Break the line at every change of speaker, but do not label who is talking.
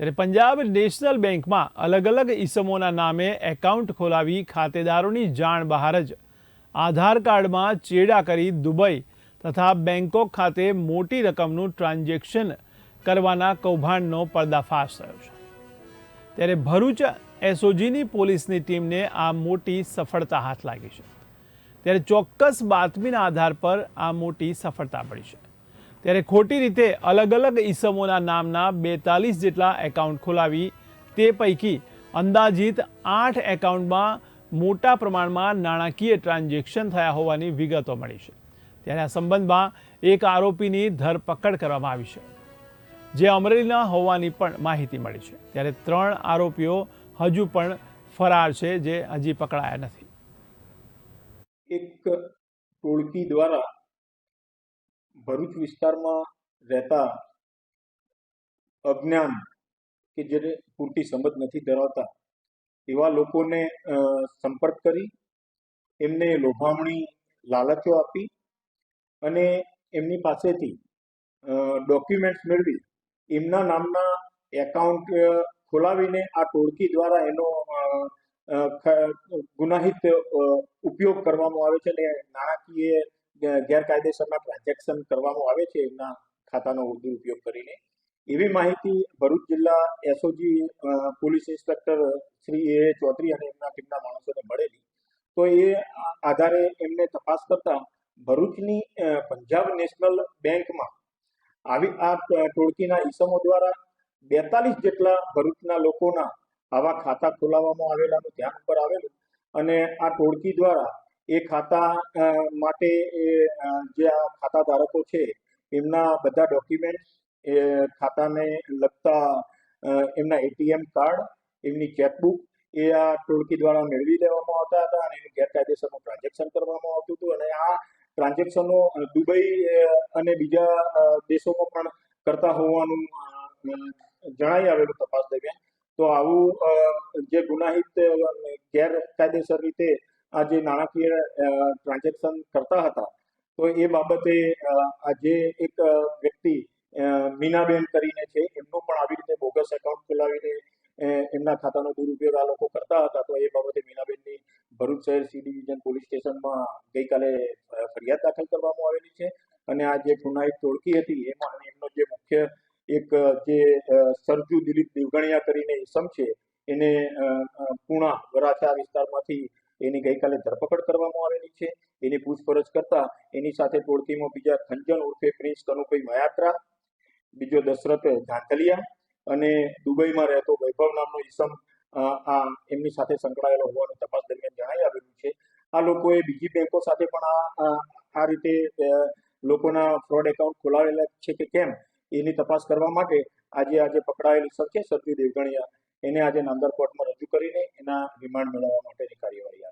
ત્યારે પંજાબ નેશનલ બેંકમાં અલગ અલગ ઈસમોના નામે એકાઉન્ટ ખોલાવી ખાતેદારોની જાણ બહાર જ આધાર કાર્ડમાં ચેડા કરી દુબઈ તથા બેંકોક ખાતે મોટી રકમનું ટ્રાન્ઝેક્શન કરવાના કૌભાંડનો પર્દાફાશ થયો છે. ત્યારે ભરૂચ એસઓજીની પોલીસની ટીમને આ મોટી સફળતા હાથ લાગી છે. ત્યારે ચોક્કસ બાતમીના આધાર પર આ મોટી સફળતા મળી છે. ત્યારે ખોટી રીતે અલગ અલગ ઈસમોના નામના બેતાલીસ જેટલા એકાઉન્ટ ખોલાવી તે પૈકી અંદાજિત આઠ એકાઉન્ટમાં મોટા પ્રમાણમાં નાણાકીય ટ્રાન્ઝેક્શન થયા હોવાની વિગતો મળી છે. ત્યારે આ સંબંધમાં એક આરોપીની ધરપકડ કરવામાં આવી છે, જે અમરેલીના હોવાની પણ માહિતી મળી છે. ત્યારે ત્રણ આરોપીઓ હજુ પણ ફરાર છે, જે હજી પકડાયા નથી.
એક ટોળકી દ્વારા ભરૂચ વિસ્તારમાં રહેતા અજ્ઞાન કે જેને પૂરતી સમજ નથી ધરાવતા, એવા લોકોને સંપર્ક કરી, એમને લોભામણી લાલચો આપી અને એમની પાસેથી ડોક્યુમેન્ટ્સ મેળવી, એમના નામના એકાઉન્ટ ખોલાવીને આ ટોળકી દ્વારા એનો ગુનાહિત ઉપયોગ કરવામાં આવે છે અને નાણાકીય ગેરકાયદેસરના ટ્રાન્ઝેક્શન કરવામાં આવે છે એમના ખાતાનો દુરુપયોગ કરીને. એવી માહિતી ભરૂચ જિલ્લા SOG police inspector Shri A Chaudhary અને એમના ટીમના માણસોને મળેલી. તો એ આધારે એમને તપાસ કરતા ભરૂચની પંજાબ નેશનલ બેંકમાં આવી આ ટોળકીના ઈસમો દ્વારા બેતાલીસ જેટલા ભરૂચના લોકોના આવા ખાતા ખોલાવવામાં આવેલાનું ધ્યાન ઉપર આવેલું અને આ ટોળકી દ્વારા એ ખાતા માટે જે આ ખાતા ધારકો છે, એમના બધા ડોક્યુમેન્ટ્સ એ ખાતાને લગતા એમના એટીએમ કાર્ડ એમની ચેકબુક એ આ ટોળકી દ્વારા મેળવી લેવામાં આવતા હતા અને એનું ગેરકાયદેસરનું ટ્રાન્ઝેક્શન કરવામાં આવતું હતું. અને આ ટ્રાન્ઝેક્શનો દુબઈ અને બીજા દેશોમાં પણ કરતા હોવાનું જણાઈ આવેલું તપાસ દરમિયાન. તો આવું જે ગુનાહિત ગેરકાયદેસર રીતે આ જે નાણાકીય ટ્રાન્ઝેક્શન કરતા હતા, તો એ બાબતે આજે એક વ્યક્તિ મીનાબેન કરીને છે, એમનું પણ આવી રીતે બોગસ એકાઉન્ટ ખોલાવીને એમના ખાતાનો દુરુપયોગ આ લોકો કરતા હતા, તો એ બાબતે મીનાબેનની ભરૂચ શહેર સી ડિવિઝન પોલીસ સ્ટેશનમાં ગઈકાલે ફરિયાદ દાખલ કરવામાં આવેલી છે. અને આ જે ગુનાહિત ટોળકી હતી, એમાં એમનો જે મુખ્ય એક, જે સરજુ દિલીપ દેવગણિયા કરીને ઇસમ છે, એને પૂણા વરાછા વિસ્તારમાંથી એની ગઈકાલે ધરપકડ કરવામાં આવેલી છે. એની પૂછપરછ કરતા એની સાથે ટોળકીમાં બીજા ખંજન ઉર્ફે પ્રિન્સ કનુભાઈ મયાત્રા, બીજો દશરથ ધાંધલિયા અને દુબઈમાં રહેતો વૈભવ નામનો ઈસમ આ એમની સાથે સંકળાયેલો હોવાનું તપાસ દરમિયાન જણાઈ આવેલું છે. આ લોકોએ બીજી બેંકો સાથે પણ આ, આ- રીતે લોકોના ફ્રોડ એકાઉન્ટ ખોલાવેલા છે કે કેમ એની તપાસ કરવા માટે આજે આજે પકડાયેલી છે. સરજુ દેવગણિયા એને આજે નામદાર કોર્ટમાં રજૂ કરીને એના રિમાન્ડ મેળવવા માટેની કાર્યવાહી